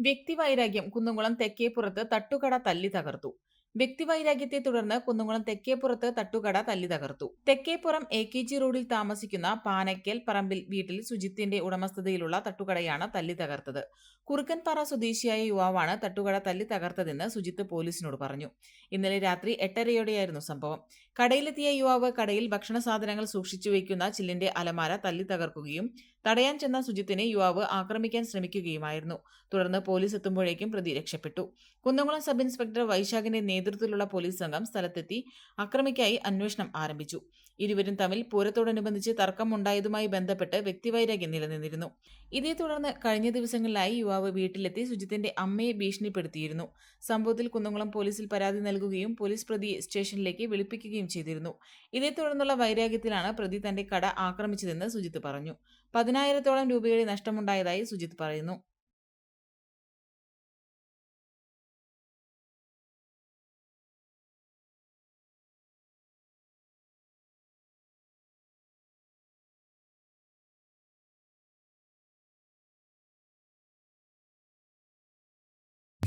വ്യക്തിവൈരാഗ്യം കുന്നംകുളം തെക്കേപ്പുറത്ത് തട്ടുകട തല്ലി തകർത്തു വ്യക്തിവൈരാഗ്യത്തെ തുടർന്ന് കുന്നുകുളം തെക്കേപ്പുറത്ത് തട്ടുകട തല്ലി തകർത്തു. തെക്കേപ്പുറം എ കെ ജി റോഡിൽ താമസിക്കുന്ന പാനയ്ക്കൽ പറമ്പിൽ വീട്ടിൽ സുജിത്തിന്റെ ഉടമസ്ഥതയിലുള്ള തട്ടുകടയാണ് തല്ലി തകർത്തത്. കുറുക്കൻപാറ സ്വദേശിയായ യുവാവാണ് തട്ടുകട തല്ലി തകർത്തതെന്ന് സുജിത്ത് പോലീസിനോട് പറഞ്ഞു. ഇന്നലെ രാത്രി എട്ടരയോടെയായിരുന്നു സംഭവം. കടയിലെത്തിയ യുവാവ് കടയിൽ ഭക്ഷണ സാധനങ്ങൾ സൂക്ഷിച്ചു വയ്ക്കുന്ന ചില്ലിന്റെ അലമാര തല്ലി തകർക്കുകയും തടയാൻ ചെന്ന സുജിത്തിനെ യുവാവ് ആക്രമിക്കാൻ ശ്രമിക്കുകയുമായിരുന്നു. തുടർന്ന് പോലീസ് എത്തുമ്പോഴേക്കും പ്രതി രക്ഷപ്പെട്ടു. കുന്നംകുളം സബ് ഇൻസ്പെക്ടർ വൈശാഖിന്റെ നേതൃത്വത്തിലുള്ള പോലീസ് സംഘം സ്ഥലത്തെത്തി അക്രമിക്കായി അന്വേഷണം ആരംഭിച്ചു. ഇരുവരും തമ്മിൽ പൂരത്തോടനുബന്ധിച്ച് തർക്കമുണ്ടായതുമായി ബന്ധപ്പെട്ട് വ്യക്തിവൈരാഗ്യം നിലനിന്നിരുന്നു. ഇതേ തുടർന്ന് കഴിഞ്ഞ ദിവസങ്ങളിലായി യുവാവ് വീട്ടിലെത്തി സുജിത്തിന്റെ അമ്മയെ ഭീഷണിപ്പെടുത്തിയിരുന്നു. സംഭവത്തിൽ കുന്നംകുളം പോലീസിൽ പരാതി നൽകുകയും പോലീസ് പ്രതിയെ സ്റ്റേഷനിലേക്ക് വിളിപ്പിക്കുകയും ചെയ്തിരുന്നു. ഇതേ തുടർന്നുള്ള വൈരാഗ്യത്തിലാണ് പ്രതി തന്റെ കട ആക്രമിച്ചതെന്ന് സുജിത്ത് പറഞ്ഞു. പതിനായിരത്തോളം രൂപയുടെ നഷ്ടമുണ്ടായതായി സുജിത്ത് പറയുന്നു.